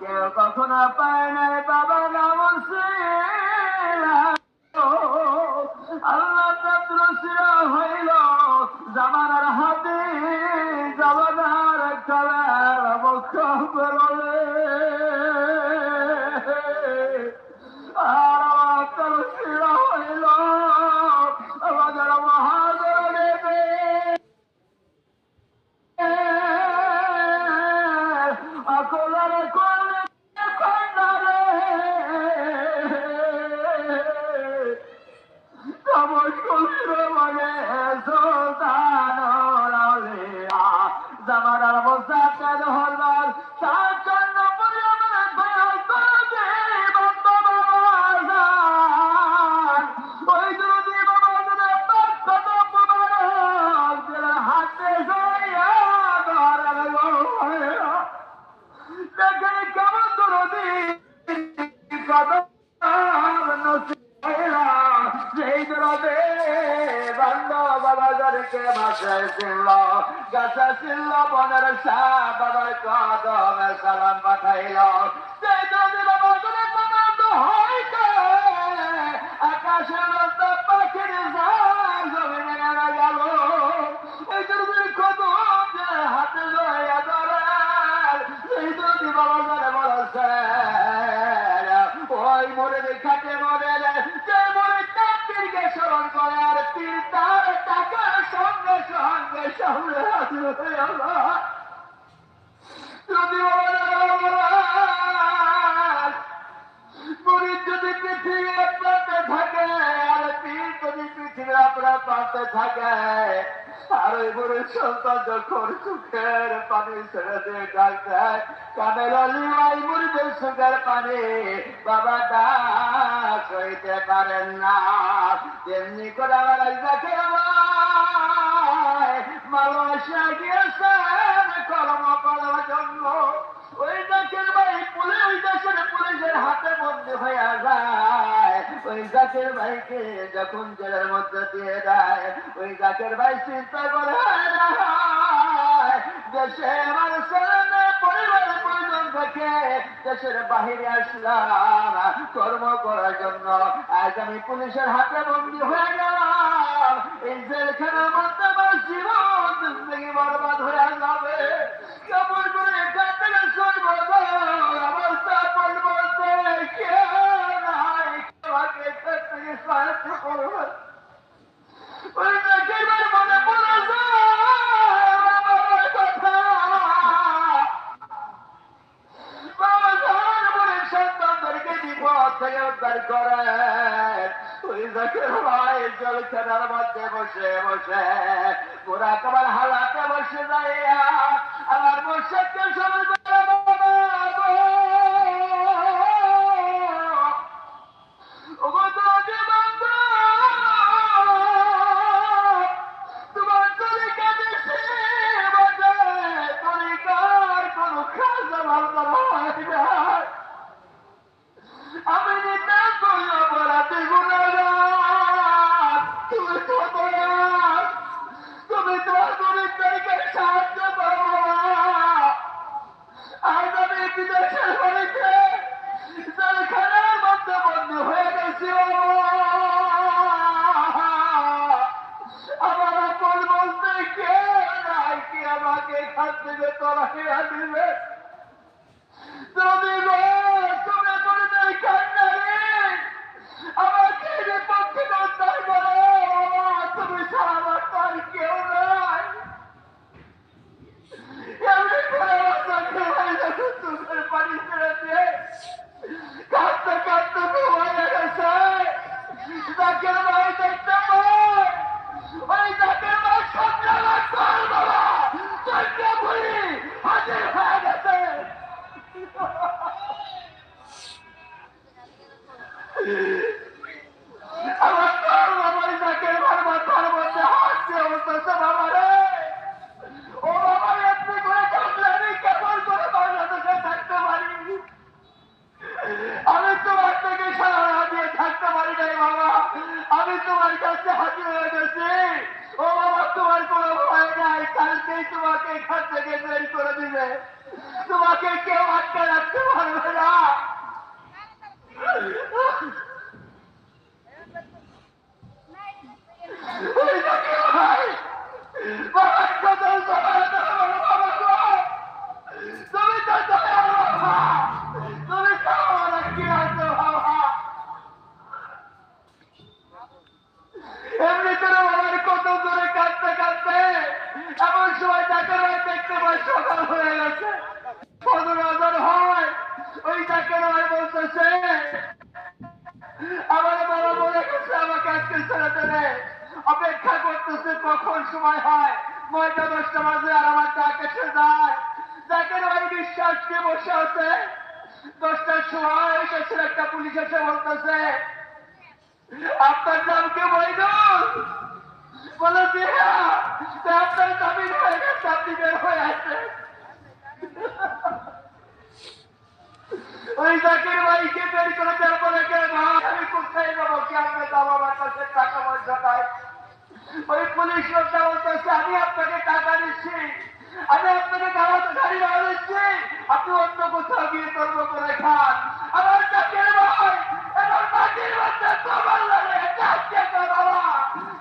কেউ কখনো পায় নাই বাবা গামসিলা শাহ বাবার কদমে সালাম পাঠাইল। সেই দরদি বাবাদের কদম হইতে আকাশের রাস্তা পাখির জমিনে নেমে গেল। এই দরদির কদম যে হাতে লইয়া ধরে বলেছে করে, আর পীর তার টাকার সঙ্গে সঙ্গে সঙ্গে হাজির আর ওই করে আমার যাকে মালয়েশিয়া গিয়েছেন করার জন্য। ওই দেশের ভাই পুলিশ, দেশের পুলিশের হাতে বন্দি হয়ে যায়। ওই জাকের ভাইকে যখন জেলের মধ্যে দিয়ে দেয় ওই জাকের ভাই চিন্তা করে দেশের বাহিরে আসলাম, কর্ম করার জন্য। আজ আমি পুলিশের হাতে বন্দি হয়ে গেলাম। এই জেলখানার মধ্যে আমার জীবন জিন্দগি বরবাদ হয়ে যাবে। কেমন করে এখান থেকে থেকে করে। ওই জাকের ভাই জলখানার মধ্যে বসে বসে। পুরা তোমার হালাতে বসে যাইয়া আমার বসে সবাই আমাকে দিবে তোরা হাত দিবে। যদি বলতেছে, আমার বাবা মনে করছে আমাকে আজকে ছেড়ে দেবে। অপেক্ষা করতেছে কখন সময় হয়। নয়টা দশটা বাজে আর আমার ডাক এসে যায়। ডাকের বাড়ি বিশ্বাস নিয়ে বসে আছে। দশটার সময় এসেছিল একটা পুলিশ এসে বলতেছে, আপনার নাম কে বৈধ বলে হ্যাঁ। আপনার দাবি হয়ে গেছে, আপনি বের হয়ে আসেন। ওই জাকির ভাইকে বের করে দেওয়ার পরে কে ভাই আমি কোথায় যাব? কি আপনি আমার কাছে টাকা পয়সা নাই ওই পুলিশ লোকটা বলতেছে, আমি আপনাকে টাকা দিচ্ছি। আমি আপনাকে গাড়ি গাড়ি ভাড়া দিচ্ছি। আপনি অন্য কোথাও গিয়ে কর্ম করে খান। আমার জাকির ভাই এবার বাকির বাচ্চা তোমার লাগে বাবা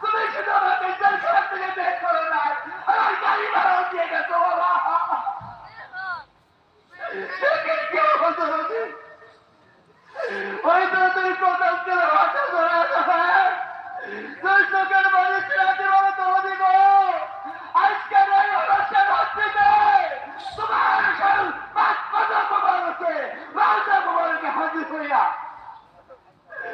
তুমি শুধু আমাকে জেলখানা থেকে বের করে নাই আমার গাড়ি ভাড়াও দিয়ে গেছো বাবা ওই তো তুই প্রথম করে ভাষা ধরে তুই চোখের বাড়ি ফিরাতে বলো তোমাদের গো আজকের এই অনুষ্ঠান হচ্ছে তোমার সব পাঁচ পাঁচা মোবাইল আছে রাজা মোবাইলকে হাজির হইয়া চোখের বাড়ি করে কাঁদতেছে বাবা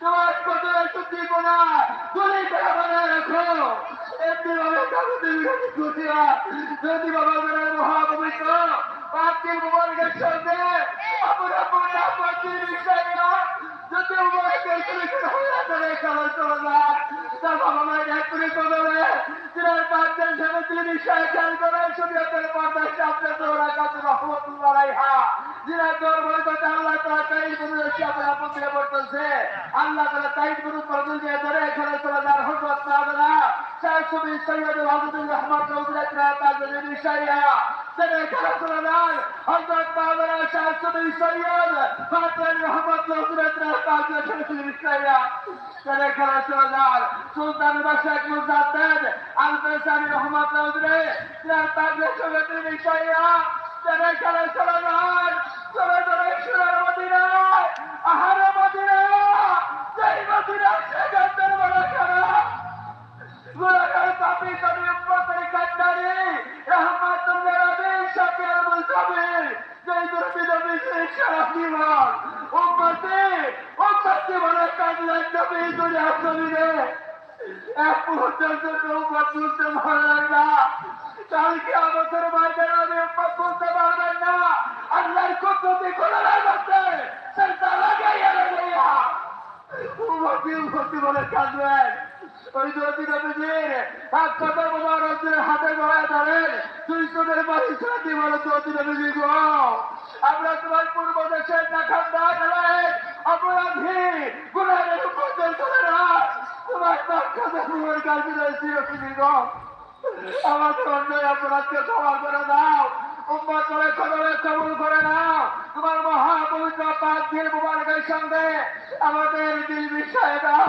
তোমার কত একটু দিব না। তুমি করে বানায় রাখো এমনি ভাবে কাগজে যদি বাবা মহাপবিত্র বাকির ভবনের সঙ্গে আমরা পূর্ণা বাকির নিশ্চয় যদি উভয়কে শুরু হয়ে যাবে খাবার চলে যান তা বাবা মায়ের করে কদমে যিনার পাঁচজন সামনে তিনি নিশ্চয় খেয়াল করে শরীয়তের পর্দায় সামনে দৌড়া কাছে রহমতুল্লাহ রাইহা যিনার দরবারে কথা আল্লাহ তাআলা তাই বলে আপনারা পত্রে পড়তেছে। আল্লাহ তাআলা তাই গুরু পর্দল দিয়ে ধরে এখানে চলে যার হযরত নাদনা শাহ সুবি সৈয়দ আব্দুল রহমান চৌধুরী তাদের নিশাইয়া তিনি এখানে চলে যান হযরত নাদনা শাহ সুবি সৈয়দ ফাতেহ রহমান চৌধুরী তাদের নিশাইয়া তিনি এখানে চলে যান সুলতান বাদশাহ মুজাদ্দেদ আলবেসানি রহমত চৌধুরী তাদের সঙ্গে তিনি নিশাইয়া তিনি এখানে চলে যান চলে চলে সুরের মদিনায়। আহারে মদিনা সেই মদিনা সেখান বড় খারাপ গুলাগার পাপি কবি উম্মতের কান্ডারি রহমাতুল্লাহ নবী মুসাবির যেই দুর্বি নবী সেই সারা জীবন উম্মতে উম্মতে বলে কান্ডার নবী দুনিয়া জমিনে এক মুহূর্তের জন্য উম্মত বুঝতে পারলেন না। কালকে আমাদের ময়দানে আমি উম্মত বুঝতে পারবেন না। আল্লাহর কুদরতি খোলা লাগছে সেটা লাগাইয়া লাগাইয়া উম্মতি উম্মতি বলে কাঁদবেন ওই দরদি নবীজির এক কথা বলার অর্জুনের হাতে গড়ায় ধরেন দুই সোনের বাড়ি সাথে বলো দরদি নবীজি গো আমরা তোমার পূর্ব দেশের নাখান্দা খেলায় অপরাধী গুণারের উপর করে না। তোমার দক্ষতা তোমার কাছে রয়েছি রসিদি গো। আমাদের অন্যায় অপরাধকে ক্ষমা করে দাও। উম্মত করে কবরে কবুল তোমার সঙ্গে আমাদের দিল বিষয় দাও।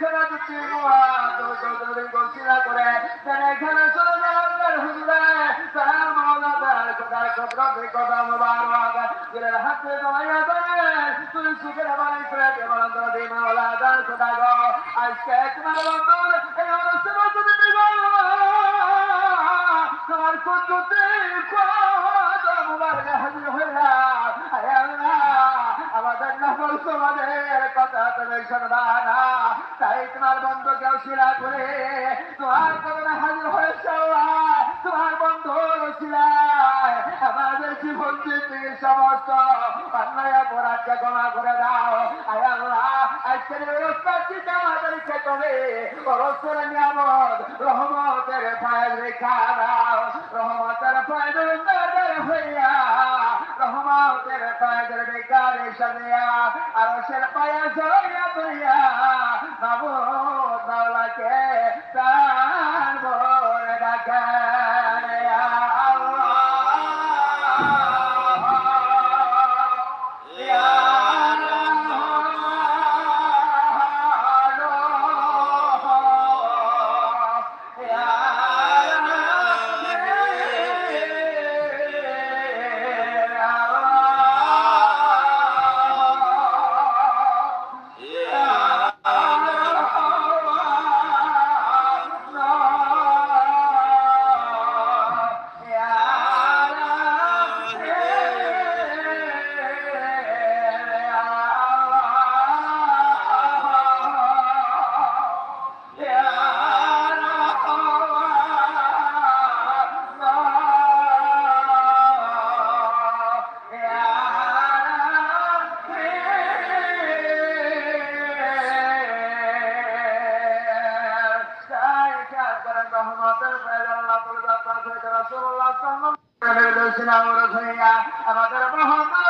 ইয়া রাহমান আজকে তোমার বন্ধুর এই অনুষ্ঠান তোমার কুদ্দুতে মুবারক হাজির হইলাম আমাদের নফল শুনবা না। তাই তোমার বন্ধুকে অশিলা করে, তোমার কদমে হাজির হয়েছে তোমার বন্ধু রসিলায় আমাদের জীবন থেকে সমস্ত অন্যায় অপরাধকে ক্ষমা করে দাও। আজকের ব্যবস্থা চিন্তা আমাদেরকে করে নিয়ামত, রহমতের ফায়দ রেখা দাও। রহমতের ফায়দ হইয়া, রহমতের ফায়দের বেকার সাজিয়া আর সের পায়া জড়িয়া দইয়া মাবুদ মাওলাকে আমাদের মহানদী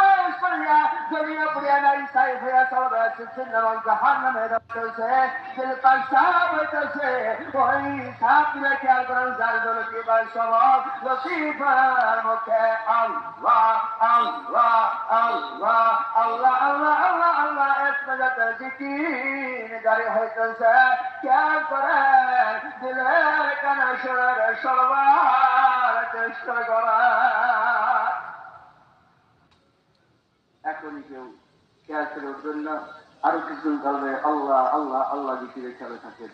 করিয়া জমিয়া পুরিয়া নারী সাই হইয়া সব শিক্ষিত এবং জাহান নামে রক্তছে দিল পাক সাপ হইতেছে, ওই সাপ দিলে খেয়াল করেন জাল দলকি বা সবক লতিফার মুখে। আল্লাহ আল্লাহ আল্লাহ আল্লাহ আল্লাহ আল্লাহ আল্লাহ, এক নজর জিকির জারি হইতেছে। খেয়াল করেন, দিলের কানা সুরের সরবার চেষ্টা করা এখনই কেউ খেয়াল করে উঠবেন না আরও কিছুদিন কালবে আল্লাহ আল্লাহ আল্লাহ জিকিরে খেলে থাকেন